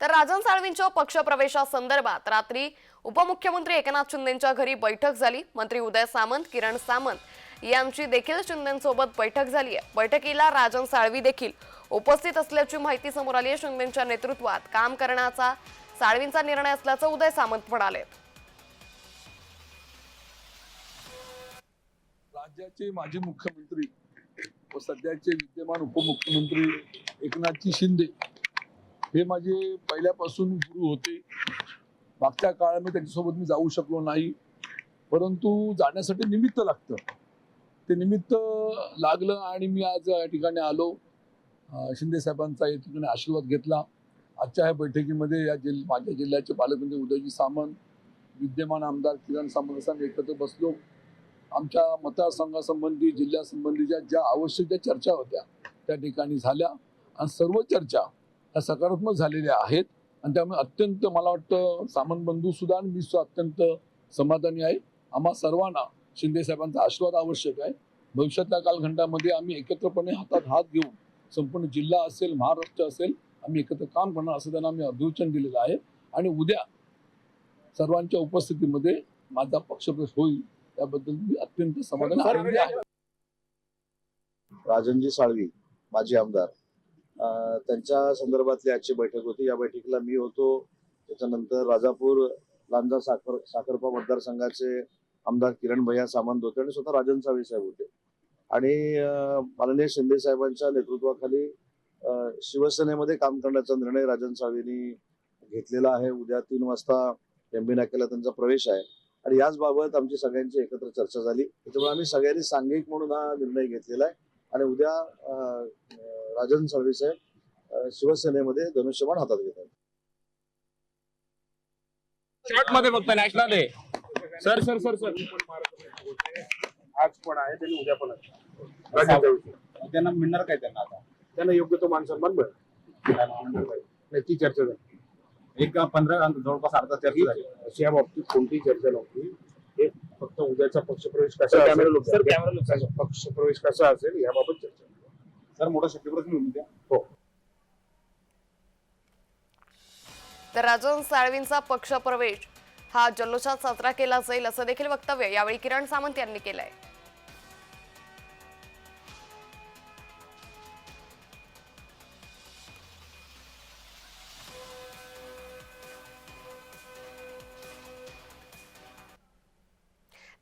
तर राजन साळवींच्या पक्षप्रवेशासंदर्भात रात्री उपमुख्यमंत्री एकनाथ शिंदेंच्या घरी बैठक झाली. मंत्री उदय सामंत किरण सामंत यांची देखील शिंदेसोबत बैठक झाली आहे. बैठकीला राजन साळवी देखील उपस्थित असल्याची माहिती समोर आली आहे. शिंदेच्या नेतृत्वात काम करण्याचा साळवींचा निर्णय असल्याचं उदय सामंत म्हणाले. राज्याचे माजी मुख्यमंत्री व सध्याचे विद्यमान उपमुख्यमंत्री एकनाथजी शिंदे हे माझे पहिल्यापासून गुरु होते. मागच्या काळामध्ये त्यांच्यासोबत मी जाऊ शकलो नाही. परंतु जाण्यासाठी निमित्त लागतं. ते निमित्त लागलं आणि मी आज या ठिकाणी आलो. शिंदे साहेबांचा या ठिकाणी आशीर्वाद घेतला. आजच्या ह्या बैठकीमध्ये या जिल्ह माझ्या जिल्ह्याचे पालकमंत्री उदयजी सामंत विद्यमान आमदार किरण सामंत असं एकत्र बसलो. आमच्या मतदारसंघासंबंधी जिल्ह्यासंबंधीच्या ज्या आवश्यक ज्या चर्चा होत्या त्या ठिकाणी झाल्या. आणि सर्व चर्चा ह्या सकारात्मक झालेल्या आहेत. आणि त्यामुळे अत्यंत मला वाटतं सामान बंधू सुद्धा आणि मी सुद्धा अत्यंत समाधानी आहे. आम्हा सर्वांना शिंदे साहेबांचा आशीर्वाद आवश्यक आहे. भविष्यातल्या कालखंडामध्ये आम्ही एकत्रपणे हातात हात घेऊन संपूर्ण जिल्हा असेल महाराष्ट्र असेल आम्ही एकत्र काम करणार असं त्यांना आम्ही अभिवचन दिलेलं आहे. आणि उद्या सर्वांच्या उपस्थितीमध्ये माझा पक्षप्रवेश होईल त्याबद्दल मी अत्यंत समाधान आहे. राजनजी साळवी माजी आमदार. त्यांच्या संदर्भातली आजची बैठक होती. या बैठकीला मी होतो. त्याच्यानंतर राजापूर लांजा साखर साखरपा मतदारसंघाचे आमदार किरण भैया सामंत होते आणि स्वतः राजन सावी साहेब होते. आणि माननीय शिंदे साहेबांच्या नेतृत्वाखाली शिवसेनेमध्ये काम करण्याचा निर्णय राजन सावेंनी घेतलेला आहे. उद्या तीन वाजता एमबी नाक्याला त्यांचा प्रवेश आहे. आणि याच बाबत आमची सगळ्यांची एकत्र चर्चा झाली. त्याच्यामुळे आम्ही सगळ्यांनी सांघिक म्हणून हा निर्णय घेतलेला आहे. आणि उद्या राजन साहेब शिवसेनेमध्ये धनुष्यबाण हातात घेत आहेत. शॉर्टमध्ये फक्त नॅशनल आहे सर सर सर सर. आज पण आहे त्यांनी उद्या पण आहे. त्यांना मिळणार काय त्यांना आता? त्यांना योग्य तो मान सन्मान मिळेल. नाही ती चर्चा झाली. एक पंधरा जवळपास अर्धा चर्चा झाली. अशी या बाबतीत कोणतीही चर्चा नव्हती. हे फक्त उद्याचा पक्षप्रवेश कसा असेल, कॅमेरा लोक, सर, कॅमेरा लोक. कसा- पक्षप्रवेश कसा असेल याबाबत चर्चा. सर मोठा शक्तीप्रश्न होऊन द्या. हो. तर राजन साळवींचा पक्षप्रवेश हा जल्लोषात साजरा केला जाईल असं देखील वक्तव्य यावेळी किरण सामंत यांनी केलंय.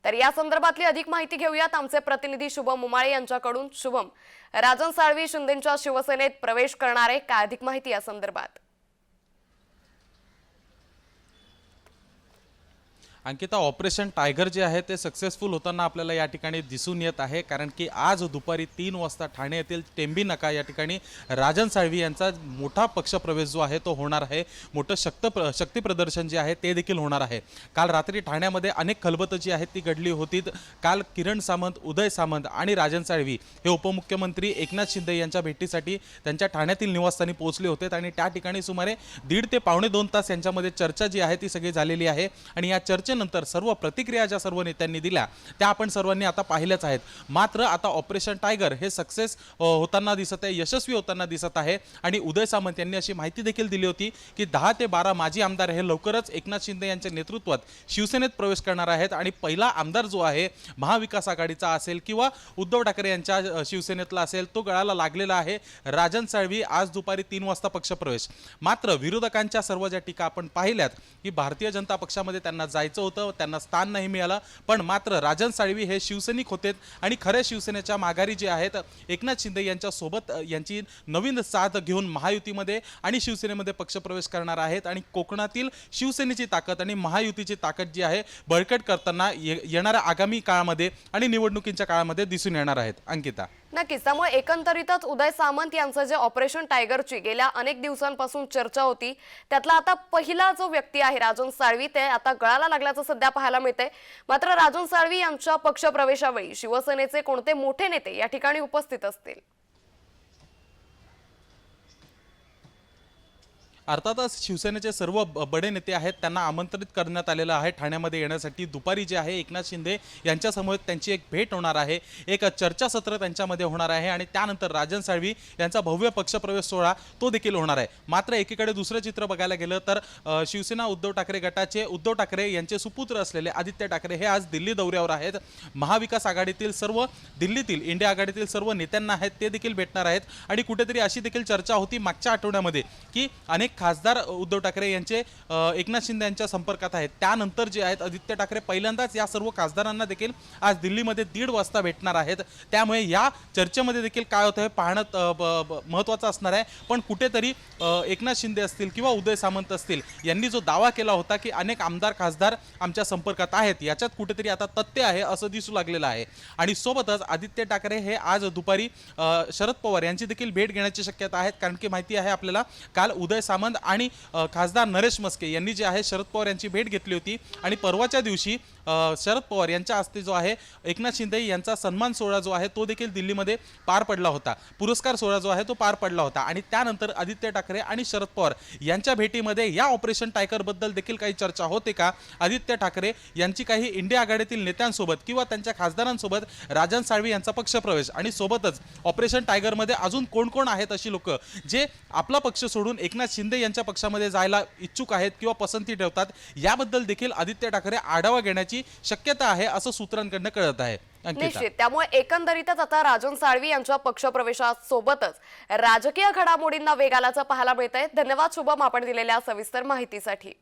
तर या संदर्भातली अधिक माहिती घेऊयात. आमचे प्रतिनिधी शुभम उमाळे यांच्याकडून. शुभम राजन साळवी शिंदेच्या शिवसेनेत प्रवेश करणारे काय अधिक माहिती या संदर्भात? अंकिता ऑपरेशन टायगर जे आहे ते सक्सेसफुल होताना आपल्याला या ठिकाणी दिसून येत आहे. कारण की आज दुपारी तीन वाजता ठाणे येथील टेंबी नका या ठिकाणी राजन साळवी यांचा मोठा पक्षप्रवेश जो आहे तो होणार आहे. मोठं शक्त प्र शक्तीप्रदर्शन जे आहे ते देखील होणार आहे. काल रात्री ठाण्यामध्ये अनेक खलबतं जी आहेत ती घडली होती. काल किरण सामंत उदय सामंत आणि राजन साळवी हे उपमुख्यमंत्री एकनाथ शिंदे यांच्या भेटीसाठी त्यांच्या ठाण्यातील निवासस्थानी पोहोचले होते आणि त्या ठिकाणी सुमारे दीड ते पावणे दोन तास यांच्यामध्ये चर्चा जी आहे ती सगळी झालेली आहे. आणि या चर्चेनंतर सर्व प्रतिक्रिया ज्या सर्व नेत्यांनी दिल्या त्या आपण सर्वांनी आता पाहिल्याच आहेत. मात्र आता ऑपरेशन टायगर हे सक्सेस होताना दिसत आहे यशस्वी होताना दिसत आहे. आणि उदय सामंत यांनी अशी माहिती देखील दिली होती की दहा ते बारा माजी आमदार हे लवकरच एकनाथ शिंदे यांच्या नेतृत्वात शिवसेनेत प्रवेश करणार आहेत. आणि पहिला आमदार जो आहे महाविकास आघाडीचा असेल किंवा उद्धव ठाकरे यांच्या शिवसेनेतला असेल तो गळाला लागलेला आहे. राजन साळवी आज दुपारी तीन वाजता पक्षप्रवेश. मात्र विरोधकांच्या सर्व ज्या टीका आपण पाहिल्यात की भारतीय जनता पक्षामध्ये त्यांना जायचं होतं त्यांना स्थान नाही मिळालं. पण मात्र राजन साळवी हे शिवसैनिक होते आणि खऱ्या शिवसेनेच्या माघारी जे आहेत एकनाथ शिंदे यांच्यासोबत यांची नवीन साथ घेऊन महायुतीमध्ये आणि शिवसेनेमध्ये पक्षप्रवेश करणार आहेत आणि कोकणातील शिवसेनेची ताकद आणि महायुतीची ताकद जी आहे बळकट करताना ये- येणाऱ्या आगामी काळामध्ये आणि निवडणुकींच्या काळामध्ये दिसून येणार आहेत. अंकिता. नक्कीच. त्यामुळे एकंदरीतच उदय सामंत यांचं जे ऑपरेशन टायगरची गेल्या अनेक दिवसांपासून चर्चा होती त्यातला आता पहिला जो व्यक्ती आहे राजन साळवी ते आता गळाला लागल्याचं सध्या पाहायला मिळतंय. मात्र राजन साळवी यांच्या पक्षप्रवेशावेळी शिवसेनेचे कोणते मोठे नेते या ठिकाणी उपस्थित असतील? अर्थातच शिवसेनेचे सर्व ब- बडे नेते आहेत त्यांना आमंत्रित करण्यात आलेलं आहे ठाण्यामध्ये येण्यासाठी. दुपारी जे आहे एकनाथ शिंदे यांच्यासमोर त्यांची एक भेट होणार आहे. एक चर्चासत्र त्यांच्यामध्ये होणार आहे आणि त्यानंतर राजन साळवी यांचा भव्य पक्षप्रवेश सोहळा तो देखील होणार आहे. मात्र एकीकडे दुसरं चित्र बघायला गेलं तर शिवसेना उद्धव ठाकरे गटाचे उद्धव ठाकरे यांचे सुपुत्र असलेले आदित्य ठाकरे हे आज दिल्ली दौऱ्यावर आहेत. महाविकास आघाडीतील सर्व दिल्लीतील इंडिया आघाडीतील सर्व नेत्यांना आहेत ते देखील भेटणार आहेत. आणि कुठेतरी अशी देखील चर्चा होती मागच्या आठवड्यामध्ये की अनेक खासदार उद्धव ठाकरे यांचे एकनाथ शिंदे यांच्या संपर्कात आहेत. त्यानंतर जे आहेत आदित्य ठाकरे पहिल्यांदाच या सर्व खासदारांना देखील आज दिल्लीमध्ये दीड वाजता भेटणार आहेत. त्यामुळे या चर्चेमध्ये देखील काय होतं हे पाहणं ब- महत्त्वाचं असणार आहे. पण कुठेतरी एकनाथ शिंदे असतील किंवा उदय सामंत असतील यांनी जो दावा केला होता की अनेक आमदार खासदार आमच्या संपर्कात आहेत. याच्यात कुठेतरी आता तथ्य आहे असं दिसू लागलेलं आहे. आणि सोबतच आदित्य ठाकरे हे आज दुपारी शरद पवार यांची देखील भेट घेण्याची शक्यता आहे कारण की माहिती आहे आपल्याला काल उदय सामंत आणि खासदार नरेश मस्के यांनी जे आहे शरद पवार यांची भेट घेतली होती. आणि परवाच्या दिवशी शरद पवार यांच्या हस्ते जो आहे एकनाथ शिंदे यांचा सन्मान सोहळा जो आहे तो देखील दिल्लीमध्ये पार पडला होता. पुरस्कार सोहळा जो आहे तो पार पडला होता. आणि त्यानंतर आदित्य ठाकरे आणि शरद पवार यांच्या भेटीमध्ये या ऑपरेशन टायकरबद्दल देखील काही चर्चा होते का? आदित्य ठाकरे यांची काही इंडिया आघाडीतील नेत्यांसोबत किंवा त्यांच्या खासदारांसोबत राजन साळवी यांचा पक्षप्रवेश आणि सोबतच ऑपरेशन टायगरमध्ये अजून कोण कोण आहेत अशी लोक जे आपला पक्ष सोडून एकनाथ शिंदे यांच्या पक्षामध्ये जायला इच्छुक आहेत किंवा पसंती ठेवतात याबद्दल देखील आदित्य ठाकरे आढावा घेण्याची शक्यता आहे असं सूत्रांकडनं कळत आहे. निश्चित. त्यामुळे एकंदरीतच आता राजन साळवी यांच्या पक्षप्रवेशासोबतच राजकीय घडामोडींना वेग आल्याचं पाहायला मिळतंय. धन्यवाद शुभम आपण दिलेल्या सविस्तर माहितीसाठी.